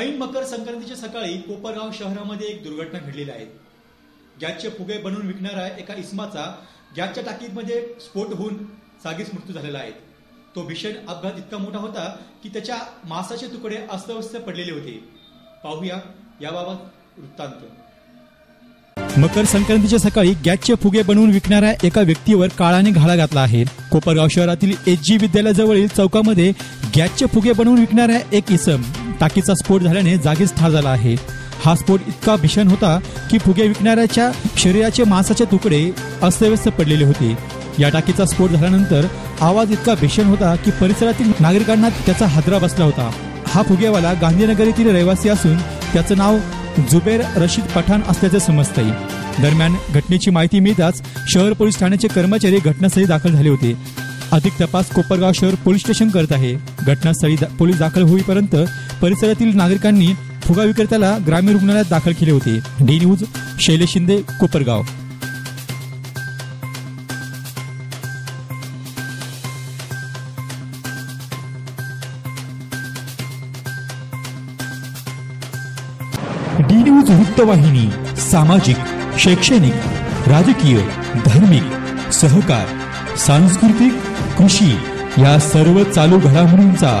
ऐन मकर संक्रांतीच्या सकाळी कोपरगाव शहरामध्ये एक दुर्घटना घडलेली आहे. गॅसचे फुगे बनवून विकणाऱ्या एका इसमाचा गॅसच्या टाकीमध्ये स्फोट होऊन जागीच मृत्यू झालेला आहे. तो भीषण अपघात इतका मोठा होता की त्याच्या मांसाचे तुकडे अस्तव्यस्त पडलेले होते. पाहूया याबाबत वृत्तांत. मकर संक्रांतीच्या सकाळी गॅसचे फुगे बनवून विकणाऱ्या एका व्यक्तीवर काळाने घाला घातला आहे. कोपरगाव शहरातील एच जी विद्यालयाजवळील चौकामध्ये गॅसचे फुगे बनवून विकणाऱ्या एक इसम टाकीचा स्फोट झाल्याने जागीच ठार झाला आहे. हा स्फोट इतका भीषण होता की फुगे विकणाऱ्याच्या शरीराचे मांसाचे तुकडे अस्तव्यस्त पडलेले होते. या टाकीचा स्फोट झाल्यानंतर आवाज इतका भीषण होता की परिसरातील नागरिकांना त्याचा हादरा बसला होता. हा फुगेवाला गांधीनगर येथील रहिवासी असून त्याचं नाव जुबेर रशीद पठाण असल्याचे समजतंय. दरम्यान घटनेची माहिती मिळताच शहर पोलीस ठाण्याचे कर्मचारी घटनास्थळी दाखल झाले होते. अधिक तपास कोपरगाव शहर पोलीस स्टेशन करत आहे. घटनास्थळी पोलीस दाखल होईपर्यंत परिसरातील नागरिकांनी फुगा विक्रेत्याला ग्रामीण रुग्णालयात दाखल केले होते. D news Shailesh Shinde Kopargaon. D news वृत्तवाहिनी सामाजिक शैक्षणिक राजकीय धार्मिक सहकार सांस्कृतिक कृषी या सर्व चालू घडामोडींचा